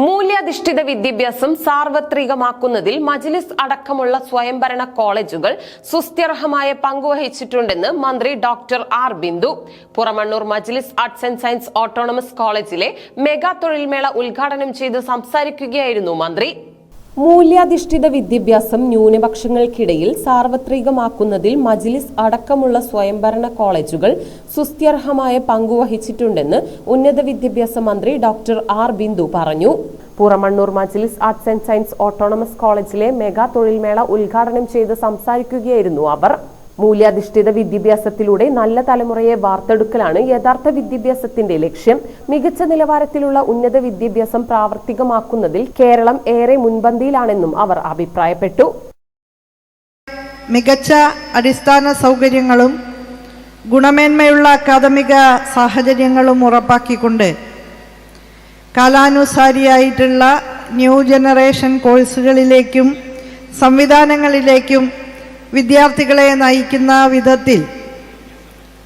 മൂല്യാധിഷ്ഠിത വിദ്യാഭ്യാസം സാർവത്രികമാക്കുന്നതിൽ മജ്ലിസ് അടക്കമുള്ള സ്വയംഭരണ കോളേജുകൾ സുസ്ഥിരമായ പങ്കുവഹിച്ചിട്ടുണ്ടെന്ന് മന്ത്രി doctor R Bindu. Puramannur Majlis arts and science autonomous കോളേജിലെ മെഗാ തൊഴിൽമേള ഉദ്ഘാടനം ചെയ്ത് സംസാരിക്കുകയായിരുന്നു മന്ത്രി. മൂല്യാധിഷ്ഠിത വിദ്യാഭ്യാസം ന്യൂനപക്ഷങ്ങൾക്കിടയിൽ സാർവത്രികമാക്കുന്നതിൽ മജ്ലിസ് അടക്കമുള്ള സ്വയംഭരണ കോളേജുകൾ സുസ്ഥ്യർഹമായ പങ്കുവഹിച്ചിട്ടുണ്ടെന്ന് ഉന്നത വിദ്യാഭ്യാസ മന്ത്രി ഡോക്ടർ ആർ ബിന്ദു പറഞ്ഞു. Puramannur Majlis arts and science autonomous കോളേജിലെ മെഗാ തൊഴിൽമേള ഉദ്ഘാടനം ചെയ്ത് സംസാരിക്കുകയായിരുന്നു അവർ. മൂല്യാധിഷ്ഠിത വിദ്യാഭ്യാസത്തിലൂടെ നല്ല തലമുറയെ വാർത്തെടുക്കലാണ് യഥാർത്ഥ വിദ്യാഭ്യാസത്തിന്റെ ലക്ഷ്യം. മികച്ച നിലവാരത്തിലുള്ള ഉന്നത വിദ്യാഭ്യാസം പ്രാവർത്തികമാക്കുന്നതിൽ കേരളം ഏറെ മുൻപന്തിയിലാണെന്നും അവർ അഭിപ്രായപ്പെട്ടു. മികച്ച അടിസ്ഥാന സൗകര്യങ്ങളും ഗുണമേന്മയുള്ള അക്കാദമിക സാഹചര്യങ്ങളും ഉറപ്പാക്കിക്കൊണ്ട് കാലാനുസാരിയായിട്ടുള്ള ന്യൂ ജനറേഷൻ കോഴ്സുകളിലേക്കും സംവിധാനങ്ങളിലേക്കും വിദ്യാർത്ഥികളെ നയിക്കുന്ന വിധത്തിൽ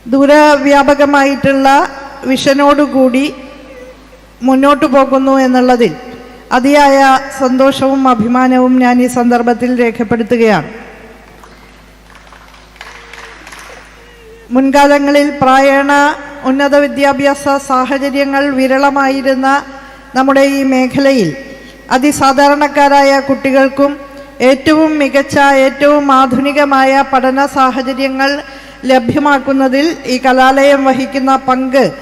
ദൂരവ്യാപകമായിട്ടുള്ള വിഷനോടുകൂടി മുന്നോട്ടു പോകുന്നു എന്നുള്ളതിൽ അതിയായ സന്തോഷവും അഭിമാനവും ഞാൻ ഈ സന്ദർഭത്തിൽ രേഖപ്പെടുത്തുകയാണ്. മുൻകാലങ്ങളിൽ പ്രായണ ഉന്നത വിദ്യാഭ്യാസ സാഹചര്യങ്ങൾ വിരളമായിരുന്ന നമ്മുടെ ഈ മേഖലയിൽ അതിസാധാരണക്കാരായ കുട്ടികൾക്കും ഏറ്റവും മികച്ച ഏറ്റവും ആധുനികമായ പഠന സാഹചര്യങ്ങൾ ലഭ്യമാക്കുന്നതിൽ ഈ കലാലയം വഹിക്കുന്ന പങ്ക്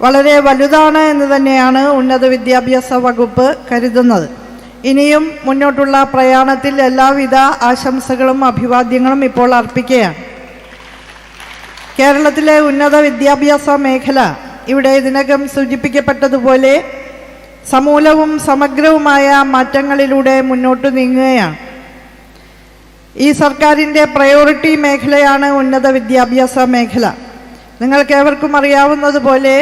വളരെ വലുതാണ് എന്ന് തന്നെയാണ് ഉന്നത വിദ്യാഭ്യാസ വകുപ്പ് കരുതുന്നത്. ഇനിയും മുന്നോട്ടുള്ള പ്രയാണത്തിൽ എല്ലാവിധ ആശംസകളും അഭിവാദ്യങ്ങളും ഇപ്പോൾ അർപ്പിക്കുകയാണ്. കേരളത്തിലെ ഉന്നത വിദ്യാഭ്യാസ മേഖല ഇവിടെ ഇതിനകം സൂചിപ്പിക്കപ്പെട്ടതുപോലെ സമൂലവും സമഗ്രവുമായ മാറ്റങ്ങളിലൂടെ മുന്നോട്ട് നീങ്ങുകയാണ്. ഈ സർക്കാരിന്റെ പ്രയോറിറ്റി മേഖലയാണ് ഉന്നത വിദ്യാഭ്യാസ മേഖല. നിങ്ങൾക്ക് ഏവർക്കും അറിയാവുന്നതുപോലെ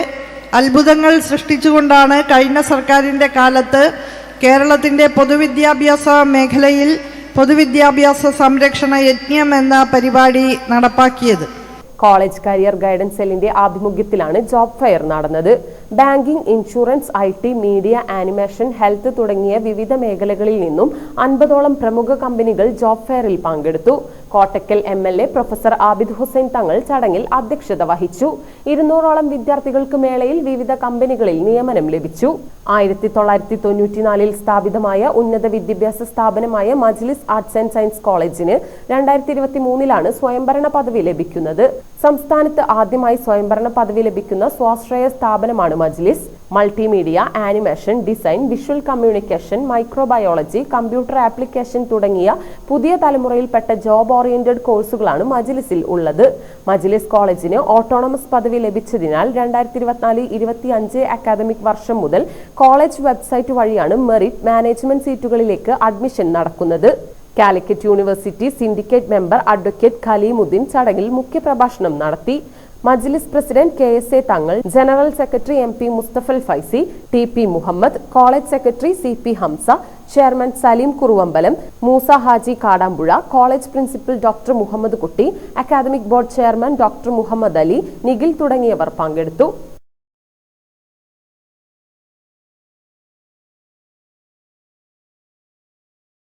അത്ഭുതങ്ങൾ സൃഷ്ടിച്ചുകൊണ്ടാണ് കഴിഞ്ഞ സർക്കാരിന്റെ കാലത്ത് കേരളത്തിന്റെ പൊതുവിദ്യാഭ്യാസ മേഖലയിൽ പൊതുവിദ്യാഭ്യാസ സംരക്ഷണ യജ്ഞം എന്ന പരിപാടി നടപ്പാക്കിയത്. കോളേജ് കരിയർ ഗൈഡൻസ് സെല്ലിന്റെ ആഭിമുഖ്യത്തിലാണ് ജോബ് ഫെയർ നടന്നത്. Banking insurance I T media animation health തുടങ്ങിയ വിവിധ മേഖലകളിൽ നിന്നും അൻപതോളം പ്രമുഖ കമ്പനികൾ ജോബ് ഫെയറിൽ പങ്കെടുത്തു. Kottakkal M L A professor Abid Hussain Thangal ചടങ്ങിൽ അധ്യക്ഷത വഹിച്ചു. ഇരുന്നൂറോളം വിദ്യാർത്ഥികൾക്ക് മേളയിൽ വിവിധ കമ്പനികളിൽ നിയമനം ലഭിച്ചു. ആയിരത്തി തൊള്ളായിരത്തി തൊണ്ണൂറ്റിനാലിൽ സ്ഥാപിതമായ ഉന്നത വിദ്യാഭ്യാസ സ്ഥാപനമായ മജ്ലിസ് ആർട്സ് ആൻഡ് സയൻസ് കോളേജിന് രണ്ടായിരത്തി ഇരുപത്തി മൂന്നിലാണ് സ്വയംഭരണ പദവി ലഭിക്കുന്നത്. സംസ്ഥാനത്ത് ആദ്യമായി സ്വയംഭരണ പദവി ലഭിക്കുന്ന സ്വാശ്രയ സ്ഥാപനമാണ് Majlis multimedia animation design visual communication microbiology computer application തുടങ്ങിയ പുതിയ തലമുറയിൽപ്പെട്ട ജോബ് ഓറിയന്റഡ് കോഴ്സുകളാണ് മജ്ലിസിൽ ഉള്ളത്. മജ്ലിസ് കോളേജിന് ഓട്ടോണമസ് പദവി ലഭിച്ചതിനാൽ രണ്ടായിരത്തി ഇരുപത്തിനാല് ഇരുപത്തി അഞ്ച് അക്കാദമിക് വർഷം മുതൽ കോളേജ് വെബ്സൈറ്റ് വഴിയാണ് മെറിറ്റ് മാനേജ്മെന്റ് സീറ്റുകളിലേക്ക് അഡ്മിഷൻ നടക്കുന്നത്. Calicut university syndicate member advocate Khaleemuddin ചടങ്ങിൽ മുഖ്യപ്രഭാഷണം നടത്തി. Majlis president K S A Thangal general secretary M P Mustafal Faizy T P Muhammad college secretary C P Hamza chairman Saleem Kuruvambalam Moosa Haji Kadampuzha college principal doctor Muhammad Kutty academic board chairman doctor Muhammad Ali Nikhil തുടങ്ങിയവർ പങ്കെടുത്തു.